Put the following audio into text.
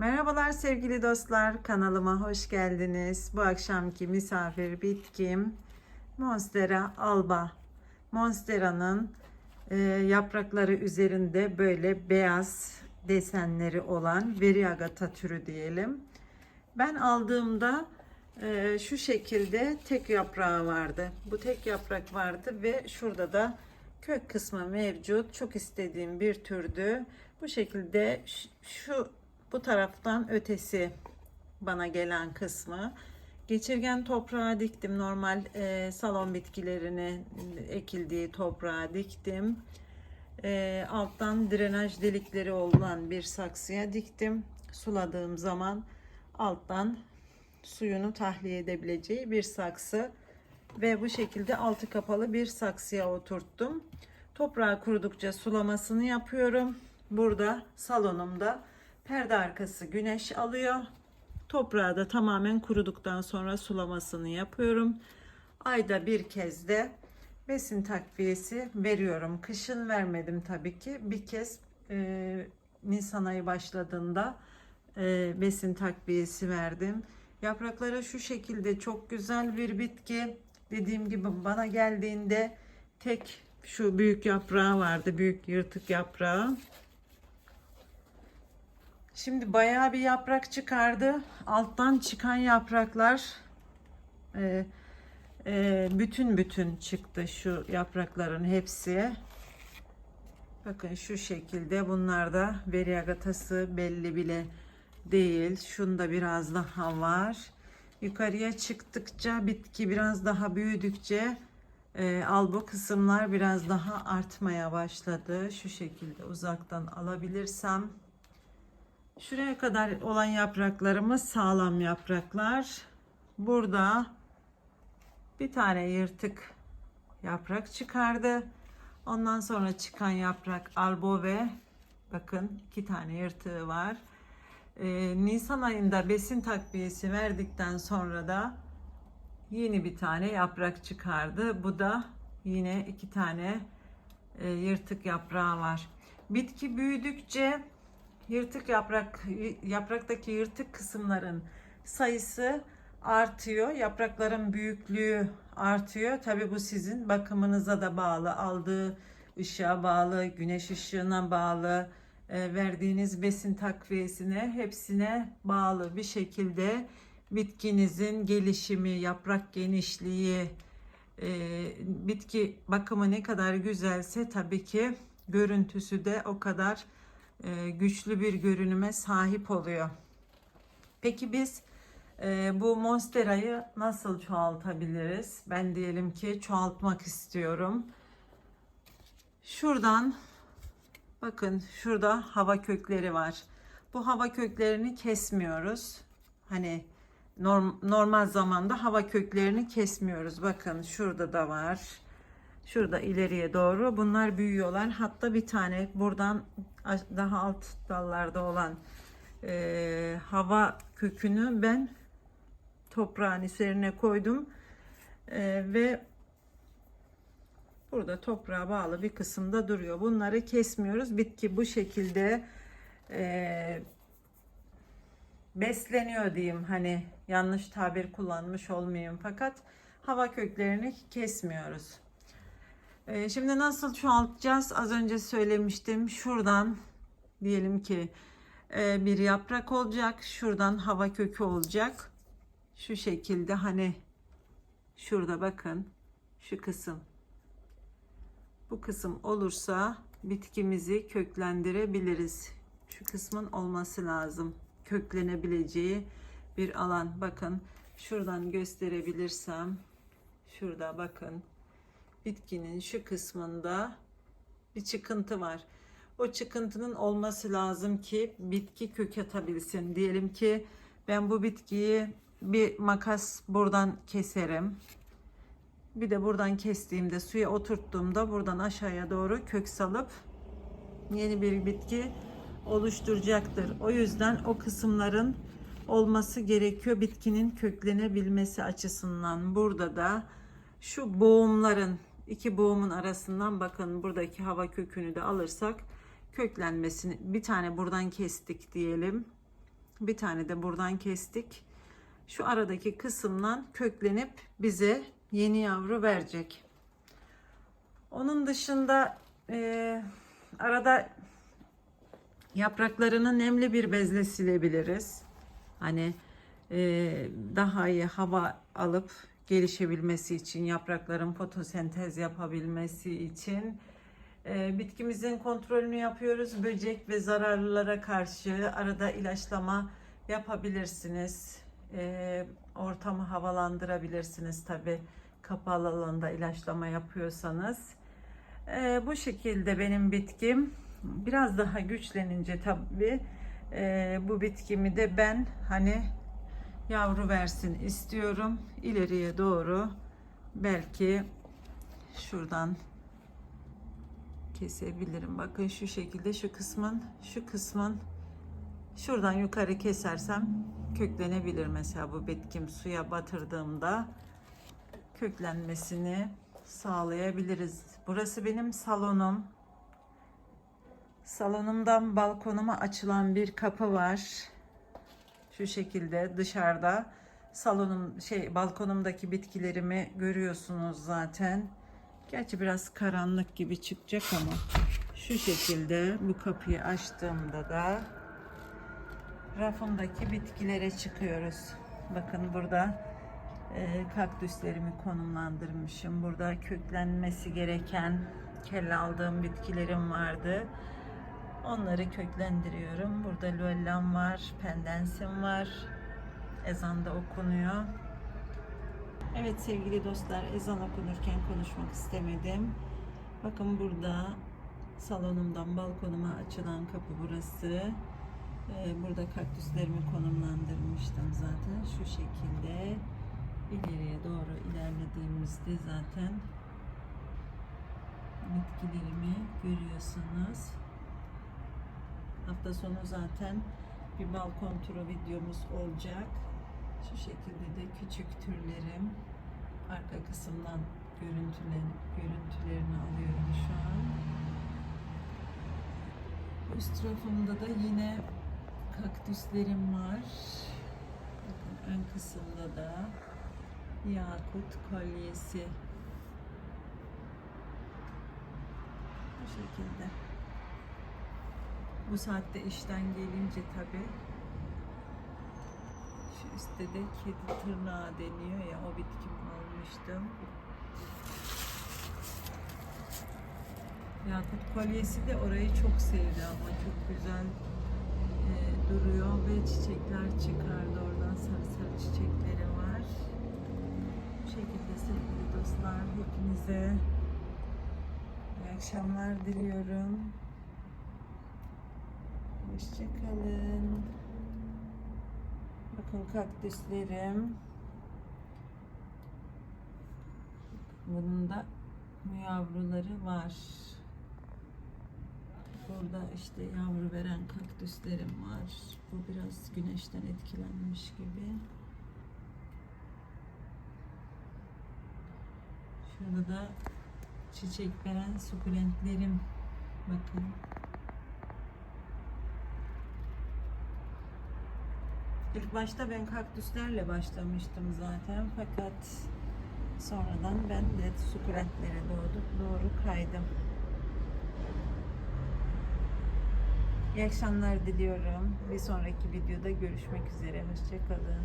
Merhabalar sevgili dostlar, kanalıma hoş geldiniz. Bu akşamki misafir bitkim Monstera alba. Monstera'nın e, yaprakları üzerinde böyle beyaz desenleri olan Variegata türü diyelim. Ben aldığımda e, şu şekilde tek yaprağı vardı. Bu tek yaprak vardı ve şurada da kök kısmı mevcut. Çok istediğim bir türdü. Bu şekilde şu bu taraftan ötesi bana gelen kısmı. Geçirgen toprağa diktim. Normal e, salon bitkilerini ekildiği toprağa diktim. E, alttan drenaj delikleri olan bir saksıya diktim. Suladığım zaman alttan suyunu tahliye edebileceği bir saksı ve bu şekilde altı kapalı bir saksıya oturttum. Toprağı kurudukça sulamasını yapıyorum. Burada salonumda perde arkası güneş alıyor. Toprağı da tamamen kuruduktan sonra sulamasını yapıyorum. Ayda bir kez de besin takviyesi veriyorum. Kışın vermedim tabii ki. Bir kez e, Nisan ayı başladığında e, besin takviyesi verdim. Yaprakları şu şekilde çok güzel bir bitki. Dediğim gibi bana geldiğinde tek şu büyük yaprağı vardı. Büyük yırtık yaprağı. Şimdi bayağı bir yaprak çıkardı. Alttan çıkan yapraklar e, e, bütün bütün çıktı şu yaprakların hepsi. Bakın şu şekilde bunlar da variegatası belli bile değil. Şunda biraz daha var. Yukarıya çıktıkça bitki biraz daha büyüdükçe e, albo kısımlar biraz daha artmaya başladı. Şu şekilde uzaktan alabilirsem. Şuraya kadar olan yapraklarımız sağlam yapraklar. Burada bir tane yırtık yaprak çıkardı. Ondan sonra çıkan yaprak albo ve bakın iki tane yırtığı var. Ee, Nisan ayında besin takviyesi verdikten sonra da yeni bir tane yaprak çıkardı. Bu da yine iki tane e, yırtık yaprağı var. Bitki büyüdükçe yırtık yaprak yapraktaki yırtık kısımların sayısı artıyor. Yaprakların büyüklüğü artıyor. Tabi bu sizin bakımınıza da bağlı, aldığı ışığa bağlı, güneş ışığına bağlı, e, verdiğiniz besin takviyesine hepsine bağlı bir şekilde bitkinizin gelişimi, yaprak genişliği, e, bitki bakımı ne kadar güzelse tabii ki görüntüsü de o kadar güçlü bir görünüme sahip oluyor. Peki biz e, bu monsterayı nasıl çoğaltabiliriz? Ben diyelim ki çoğaltmak istiyorum. Şuradan bakın şurada hava kökleri var. Bu hava köklerini kesmiyoruz. Hani norm, normal zamanda hava köklerini kesmiyoruz. Bakın şurada da var. Şurada ileriye doğru bunlar büyüyorlar. Hatta bir tane buradan daha alt dallarda olan e, hava kökünü ben toprağın üzerine koydum E, ve burada toprağa bağlı bir kısımda duruyor. Bunları kesmiyoruz. Bitki bu şekilde e, besleniyor diyeyim. Hani yanlış tabir kullanmış olmayayım fakat hava köklerini kesmiyoruz. Ee, Şimdi nasıl çoğaltacağız? Az önce söylemiştim. Şuradan diyelim ki e, bir yaprak olacak. Şuradan hava kökü olacak. Şu şekilde hani şurada bakın şu kısım. Bu kısım olursa bitkimizi köklendirebiliriz. Şu kısmın olması lazım. Köklenebileceği bir alan. Bakın şuradan gösterebilirsem. Şurada bakın bitkinin şu kısmında bir çıkıntı var. O çıkıntının olması lazım ki bitki kök atabilsin. Diyelim ki ben bu bitkiyi bir makas buradan keserim. Bir de buradan kestiğimde suya oturttuğumda buradan aşağıya doğru kök salıp yeni bir bitki oluşturacaktır. O yüzden o kısımların olması gerekiyor bitkinin köklenebilmesi açısından. Burada da şu boğumların iki boğumun arasından bakın buradaki hava kökünü de alırsak köklenmesini bir tane buradan kestik diyelim. Bir tane de buradan kestik. Şu aradaki kısımdan köklenip bize yeni yavru verecek. Onun dışında e, arada yapraklarını nemli bir bezle silebiliriz. Hani e, daha iyi hava alıp gelişebilmesi için, yaprakların fotosentez yapabilmesi için e, bitkimizin kontrolünü yapıyoruz. Böcek ve zararlılara karşı arada ilaçlama yapabilirsiniz. E, ortamı havalandırabilirsiniz tabi kapalı alanda ilaçlama yapıyorsanız. E, bu şekilde benim bitkim biraz daha güçlenince tabi bu bitkimi de ben hani yavru versin istiyorum. İleriye doğru belki şuradan kesebilirim. Bakın şu şekilde şu kısmın şu kısmın şuradan yukarı kesersem köklenebilir mesela bu bitkim suya batırdığımda köklenmesini sağlayabiliriz. Burası benim salonum. Salonumdan balkonuma açılan bir kapı var. Şu şekilde dışarıda salonum şey balkonumdaki bitkilerimi görüyorsunuz zaten. Gerçi biraz karanlık gibi çıkacak ama şu şekilde bu kapıyı açtığımda da rafımdaki bitkilere çıkıyoruz. Bakın burada e, kaktüslerimi konumlandırmışım. Burada köklenmesi gereken kelle aldığım bitkilerim vardı. Onları köklendiriyorum. Burada luellam var, pendensim var. Ezan da okunuyor. Evet sevgili dostlar ezan okunurken konuşmak istemedim. Bakın burada salonumdan balkonuma açılan kapı burası. Ee, burada kaktüslerimi konumlandırmıştım zaten. Şu şekilde ileriye doğru ilerlediğimizde zaten bitkilerimi görüyorsunuz. Hafta sonu zaten bir balkon turu videomuz olacak. Şu şekilde de küçük türlerim arka kısımdan görüntülen, görüntülerini alıyorum şu an. Üst tarafımda da yine kaktüslerim var. Bakın ön kısımda da yakut kolyesi. Bu şekilde. Bu saatte işten gelince tabii şu üstte de kedi tırnağı deniyor ya o bitkimi almıştım. Yakut kolyesi de orayı çok sevdi ama çok güzel e, duruyor ve çiçekler çıkardı oradan sarı sarı çiçekleri var. Bu şekilde sevgili dostlar hepinize iyi akşamlar diliyorum. Hoşçakalın. Bakın kaktüslerim. Bunun da yavruları var. Burada işte yavru veren kaktüslerim var. Bu biraz güneşten etkilenmiş gibi. Şurada da çiçek veren sukulentlerim. Bakın. İlk başta ben kaktüslerle başlamıştım zaten fakat sonradan ben de sukulentlere doğru, doğru kaydım. İyi akşamlar diliyorum. Bir sonraki videoda görüşmek üzere. Hoşçakalın.